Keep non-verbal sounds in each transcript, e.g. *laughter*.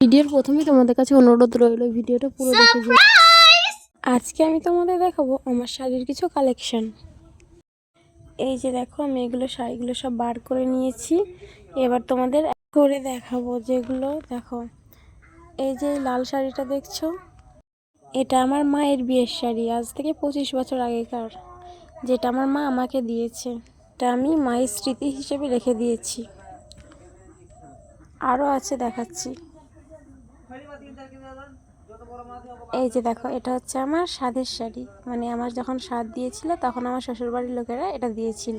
ভিডিওর প্রথমেই তোমাদের কাছে অনুরোধ রইল ভিডিওটা পুরো দেখে যেও। আজকে আমি তোমাদের দেখাবো আমার শাড়ির কিছু কালেকশন এই যে দেখো আমি এগুলো শাড়িগুলো সব বার করে নিয়েছি। এবার তোমাদের করে দেখাবো যেগুলো দেখো। এই যে লাল শাড়িটা দেখছ? এটা আমার মায়ের বিয়ের শাড়ি আজ থেকে পঁচিশ বছর আগেকার। যেটা আমার মা আমাকে দিয়েছে। এটা আমি মায়ের স্মৃতি হিসেবে রেখে দিয়েছি। আরও আছে দেখাচ্ছি। এই যে দেখো এটা হচ্ছে আমার স্বাদের শাড়ি। মানে আমার যখন স্বাদ দিয়েছিল তখন আমার শ্বশুরবাড়ির লোকেরা এটা দিয়েছিল।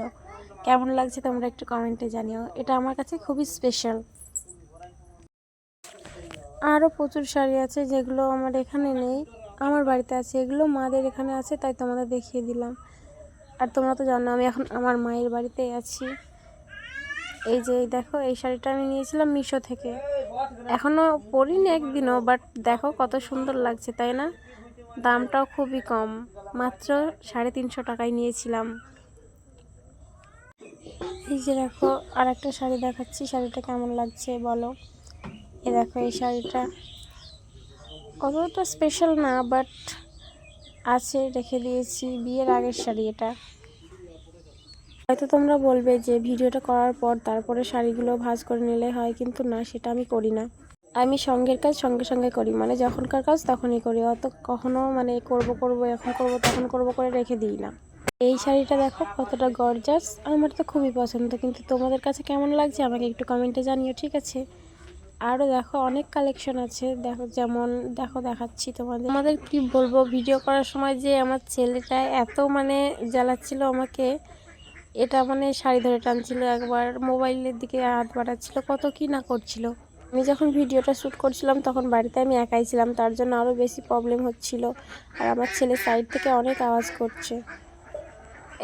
কেমন লাগছে তোমরা একটু কমেন্টে জানিও। এটা আমার কাছে খুবই স্পেশাল আরও প্রচুর শাড়ি আছে যেগুলো আমার এখানে নেই। আমার বাড়িতে আছে এগুলো মাদের এখানে আছে তাই তোমাদের দেখিয়ে দিলাম। আর তোমরা তো জানো আমি এখন আমার মায়ের বাড়িতে আছি। এই যে দেখো এই শাড়িটা আমি নিয়েছিলাম মিশো থেকে। এখনও পরিনি একদিনও বাট দেখো কত সুন্দর লাগছে, তাই না? দামটাও খুবই কম। মাত্র সাড়ে তিনশো টাকায় নিয়েছিলাম। এই যে দেখো আর একটা শাড়ি দেখাচ্ছি, শাড়িটা কেমন লাগছে বলো? এ দেখো এই শাড়িটা। অতটা স্পেশাল না বাট আছে, রেখে দিয়েছি। বিয়ের আগের শাড়ি এটা। হয়তো তোমরা বলবে যে ভিডিওটা করার পর তারপরে শাড়িগুলো ভাঁজ করে নিলে হয়, কিন্তু না, সেটা আমি করি না। আমি সঙ্গের কাজ সঙ্গে সঙ্গে করি মানে যখনকার কাজ তখনই করি, অত কখনো মানে করব করব, এখন করব, তখন করব করে রেখে দিই না। এই শাড়িটা দেখো, কতটা গর্জাস আমার তো খুবই পছন্দ, কিন্তু তোমাদের কাছে কেমন লাগছে আমাকে একটু কমেন্টে জানিও, ঠিক আছে? আরও দেখো, অনেক কালেকশন আছে, দেখো, যেমন দেখো, দেখাচ্ছি তোমাদের। আমাদের কি বলব ভিডিও করার সময় যে আমার ছেলেটা এত মানে জ্বালাচ্ছিল আমাকে এটা মানে শাড়ি ধরে টানছিল একবার মোবাইলের দিকে হাত বাড়াচ্ছিল কত কি না করছিল। আমি যখন ভিডিওটা শ্যুট করছিলাম তখন বাড়িতে আমি একাই ছিলাম তার জন্য আরও বেশি প্রবলেম হচ্ছিল। আর আমার ছেলে সাইড থেকে অনেক আওয়াজ করছে।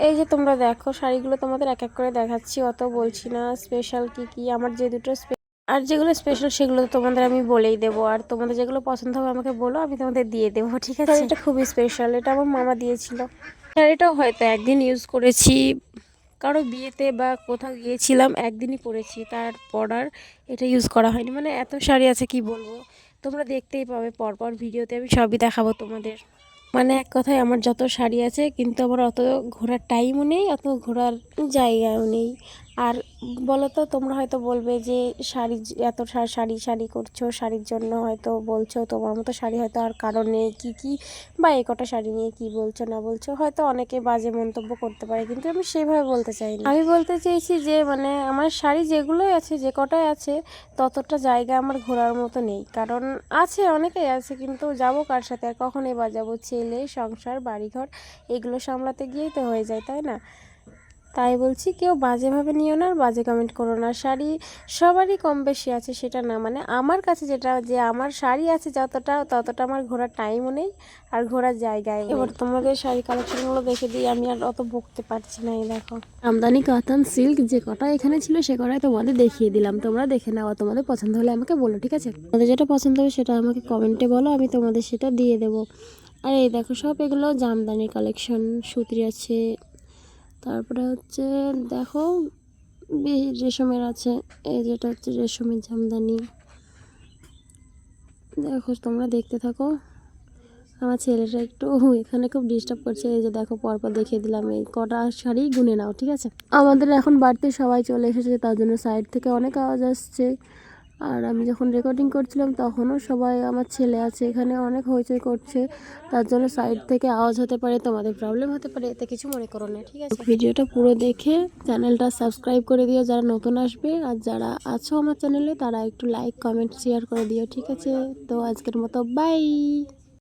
এই যে তোমরা দেখো শাড়িগুলো তোমাদের এক এক করে দেখাচ্ছি অত বলছি না স্পেশাল কি কি আমার যে দুটো আর যেগুলো স্পেশাল সেগুলো তোমাদের আমি বলেই দেবো আর তোমাদের যেগুলো পছন্দ হবে আমাকে বলো আমি তোমাদের দিয়ে দেবো ঠিক আছে? এটা খুবই স্পেশাল এটা আমার মামা দিয়েছিল। শাড়িটাও হয়তো একদিন ইউজ করেছি কারও বিয়েতে বা কোথাও গিয়েছিলাম, একদিনই পরেছি, তারপর আর এটা ইউজ করা হয়নি। মানে এত শাড়ি আছে, কি বলব? তোমরা দেখতেই পাবে, পরপর ভিডিওতে আমি সবই দেখাবো তোমাদের। মানে এক কথায় আমার যত শাড়ি আছে, কিন্তু আমার অত ঘোরার টাইমও নেই, অত ঘোরার জায়গাও নেই। আর বলো তো তোমরা হয়তো বলবে যে শাড়ি এত শাড়ি শাড়ি করছ, শাড়ির জন্য হয়তো বলছো তোমার মতো শাড়ি হয়তো আর কারণ নেই, কী কী? বা এই কটা শাড়ি নিয়ে কী বলছো, না বলছো? হয়তো অনেকে বাজে মন্তব্য করতে পারে, কিন্তু আমি সেভাবে বলতে চাই না আমি বলতে চেয়েছি যে মানে আমার শাড়ি যেগুলোই আছে, যে কটাই আছে, ততটা জায়গা আমার ঘোরার মতো নেই। কারণ আছে, অনেকেই আছে, কিন্তু যাব কার সাথে? আর কখনই বা যাব? ছেলে, সংসার, বাড়িঘর, এগুলো সামলাতে গিয়েই তো হয়ে যায়, তাই না? তাই বলছি কেউ বাজেভাবে নিও না আর বাজে কমেন্ট করো না। শাড়ি সবারই কম বেশি আছে সেটা না। মানে আমার কাছে যেটা যে আমার শাড়ি আছে যতটা ততটা আমার ঘোরার টাইমও নেই আর ঘোরার জায়গায় এবার তোমাদের শাড়ি কালেকশনগুলো দেখে দিই আমি আর অত বকতে পারছি না এই দেখো। আমদানি কাতান সিল্ক যে কটা এখানে ছিল সে কটাই তোমাদের দেখিয়ে দিলাম। তোমরা দেখে নাও তোমাদের পছন্দ হলে আমাকে বলো ঠিক আছে? তোমাদের যেটা পছন্দ হবে সেটা আমাকে কমেন্টে বলো আমি তোমাদের সেটা দিয়ে দেবো। আর এই দেখো সব এগুলো জামদানি কালেকশন সুতির আছে তারপরে হচ্ছে, দেখো রেশমের আছে। এই যেটা হচ্ছে রেশমের জামদানি। দেখো, তোমরা দেখতে থাকো। আমার ছেলেটা একটু *laughs* এখানে খুব ডিস্টার্ব করছে। এই যে দেখো, পরপর দেখিয়ে দিলাম। এই কটা শাড়ি গুনে নাও, ঠিক আছে? আমাদের এখন বাড়িতে সবাই চলে এসেছে, তার জন্য সাইড থেকে অনেক আওয়াজ আসছে। আর আমি যখন রেকর্ডিং করছিলাম, তখনও সবাই আমার ছেলে আছে এখানে, অনেক হইচই করছে। তার জন্য সাইড থেকে আওয়াজ হতে পারে, তোমাদের প্রবলেম হতে পারে, এতে কিছু মনে করো না, ঠিক আছে? ভিডিওটা পুরো দেখে চ্যানেলটা সাবস্ক্রাইব করে দিও যারা নতুন আসবে। আর যারা আছো আমার চ্যানেলে তারা একটু লাইক কমেন্ট শেয়ার করে দিও, ঠিক আছে? তো আজকের মতো বাই